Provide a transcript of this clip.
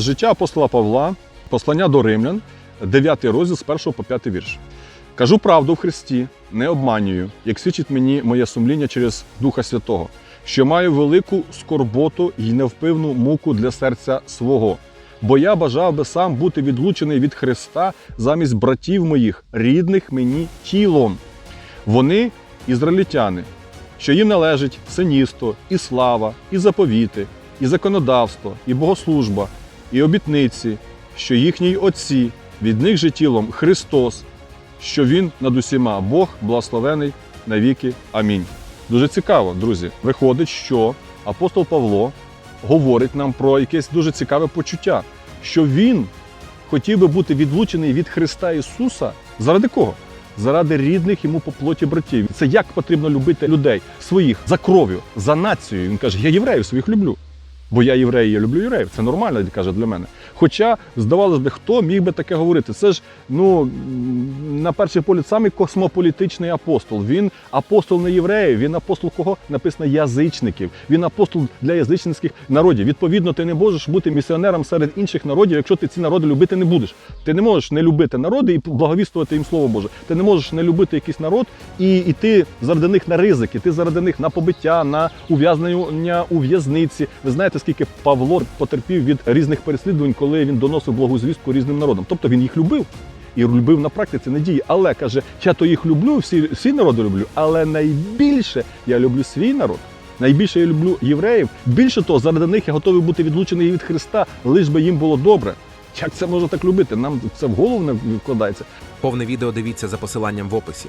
життя апостола Павла, послання до римлян, 9 розділ з 1 по 5 вірш. Кажу правду в Христі, не обманюю, як свідчить мені моє сумління через Духа Святого, що маю велику скорботу і невпивну муку для серця свого. Бо я бажав би сам бути відлучений від Христа замість братів моїх, рідних мені тілом. Вони ізраїльтяни, що їм належить синісто, і слава, і заповіти, і законодавство, і богослужба, і обітниці, що їхній отці, від них же тілом Христос, що Він над усіма Бог благословений навіки. Амінь. Дуже цікаво, друзі. Виходить, що апостол Павло говорить нам про якесь дуже цікаве почуття, що він хотів би бути відлучений від Христа Ісуса. Заради кого? Заради рідних йому по плоті братів. Це як потрібно любити людей своїх за кров'ю, за нацією. Він каже: я євреїв своїх люблю. Бо я єврей, я люблю євреїв. Це нормально, каже для мене. Хоча, здавалось би, хто міг би таке говорити? Це ж ну на перший погляд самий космополітичний апостол. Він апостол не євреїв, він апостол кого написано язичників. Він апостол для язичницьких народів. Відповідно, ти не можеш бути місіонером серед інших народів, якщо ти ці народи любити не будеш. Ти не можеш не любити народи і благовістувати їм слово Боже. Ти не можеш не любити якийсь народ і йти заради них на ризики, ти заради них на побиття, на ув'язнення у в'язниці. Ви знаєте, скільки Павло потерпів від різних переслідувань, коли він доносив благу звістку різним народам. Тобто він їх любив. І любив на практиці надії. Але каже, я то їх люблю, всі, всі народи люблю, але найбільше я люблю свій народ. Найбільше я люблю євреїв. Більше того, заради них я готовий бути відлучений від Христа, лиш би їм було добре. Як це можна так любити? Нам це в голову не вкладається. Повне відео дивіться за посиланням в описі.